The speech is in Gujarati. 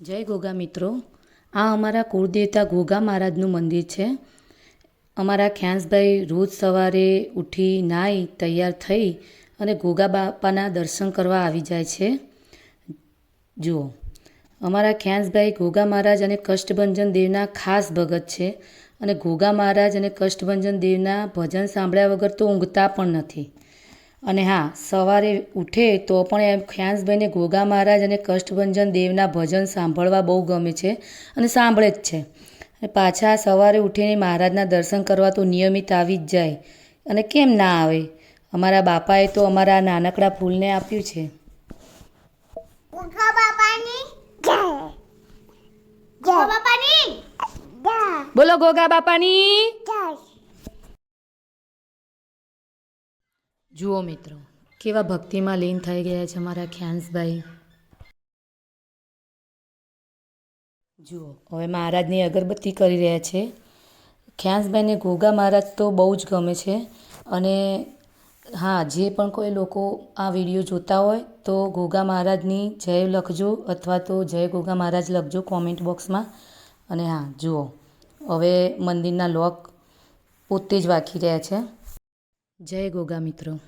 જય ગોગા મિત્રો. આ અમારા કુળદેવતા ગોગા મહારાજનું મંદિર છે. અમારા ખ્યાંસભાઈ રોજ સવારે ઉઠી નાહી તૈયાર થઈ અને ગોગા બાપાના દર્શન કરવા આવી જાય છે. જુઓ, અમારા ખ્યાંસભાઈ ગોગા મહારાજ અને કષ્ટભંજન દેવના ખાસ ભગત છે અને ગોગા મહારાજ અને કષ્ટભંજન દેવના ભજન સાંભળ્યા વગર તો ઊંઘતા પણ નથી. અને હા સવારે ઉઠે તો પણ એમ ખ્યાંસભાઈને ગોગા મહારાજ અને કષ્ટભંજન દેવના ભજન સાંભળવા બહુ ગમે છે અને સાંભળે જ છે. અને પાછા સવારે ઉઠીને મહારાજના દર્શન કરવા તો નિયમિત આવી જ જાય. અને કેમ ના આવે? અમારા બાપાએ તો અમારા નાનકડા ફૂલને આપ્યું છે. બોલો ગોગા બાપાની. જુઓ મિત્રો, કેવા ભક્તિમાં લીન થઈ ગયા છે અમારા ખ્યાંસભાઈ જુઓ, હવે મહારાજની અગરબત્તી કરી રહ્યા છે. ખ્યાંસભાઈને ગોગા મહારાજ તો બહુ જ ગમે છે. અને હા, જે પણ કોઈ લોકો આ વીડિયો જોતા હોય તો ગોગા મહારાજની જય લખજો અથવા તો જય ગોગા મહારાજ લખજો કોમેન્ટ બોક્સમાં અને હા, જુઓ, હવે મંદિરના લોક પોતે જ વાંખી રહ્યા છે. જય ગોગા મિત્રો.